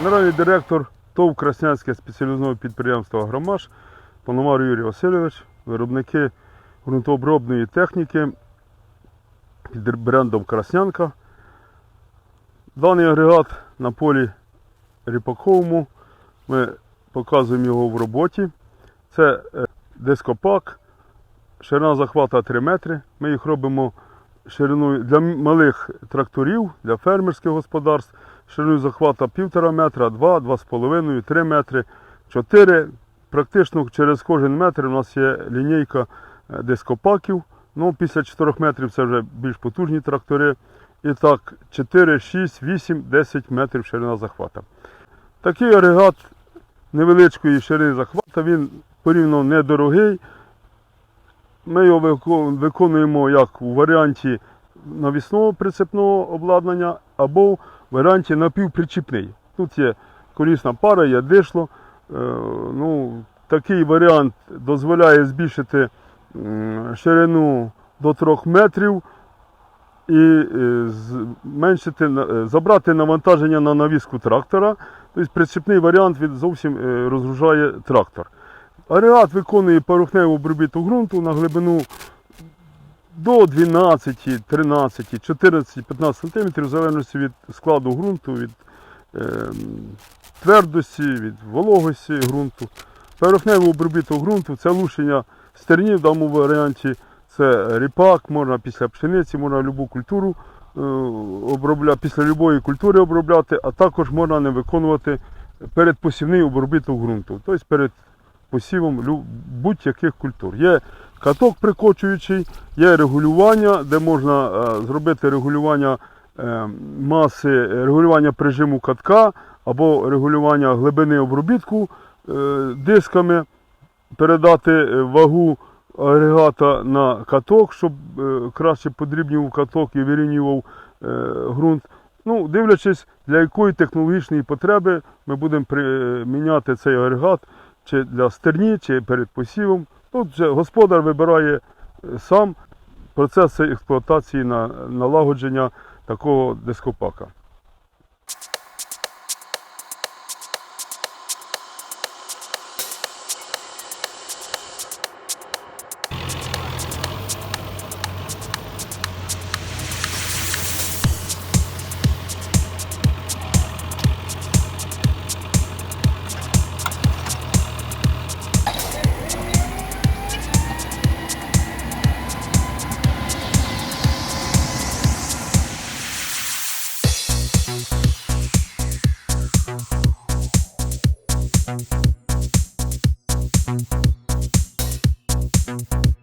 Генеральний директор ТОВ Краснянське спеціалізованого підприємства Агромаш Пономар Юрій Васильович, виробники ґрунтообробної техніки під брендом Краснянка. Даний агрегат на полі ріпаковому. Ми показуємо його в роботі. Це е, дископак, ширина захвата 3 метри. Ми їх робимо шириною для малих тракторів, для фермерських господарств, шириною захвата 1,5 метра, 2, 2,5, 3 метри, 4. Практично через кожен метр у нас є лінійка е, дископаків. Ну, після 4 метрів це вже більш потужні трактори. І так, 4, 6, 8, 10 метрів ширина захвата. Такий агрегат невеличкої ширини захвата, він порівняно недорогий. Ми його виконуємо як у варіанті навісного прицепного обладнання або варіанті напівпричіпний. Тут є колісна пара, є дишло. Е, Ну, такий варіант дозволяє збільшити ширину до 3 метрів і е, зменшити, е, забрати навантаження на навіску трактора. Тобто прицепний варіант він зовсім розгружає трактор. Агрегат виконує порохневу обробіток ґрунту на глибину до 12, 13, 14, 15 см, в залежності від складу ґрунту, від е, твердості, від вологості ґрунту. Порохневий обробіток ґрунту це лущення стерні в даному варіанті. Це ріпак, можна після пшениці, можна любу культуру е, обробляти, після любої культури обробляти, а також можна не виконувати передпосівний обробіток ґрунту, тобто перед посівом будь-яких культур. Є каток прикочуючий, є регулювання, де можна е, зробити регулювання е, маси, регулювання прижиму катка або регулювання глибини обробітку е, дисками, передати вагу агрегата на каток, щоб краще подрібнював каток і вирівнював ґрунт. Ну, дивлячись, для якої технологічної потреби ми будемо приміняти цей агрегат, чи для стерні, чи перед посівом. Тут вже господар вибирає е, сам процес експлуатації на налагодження такого дископака. Thank you.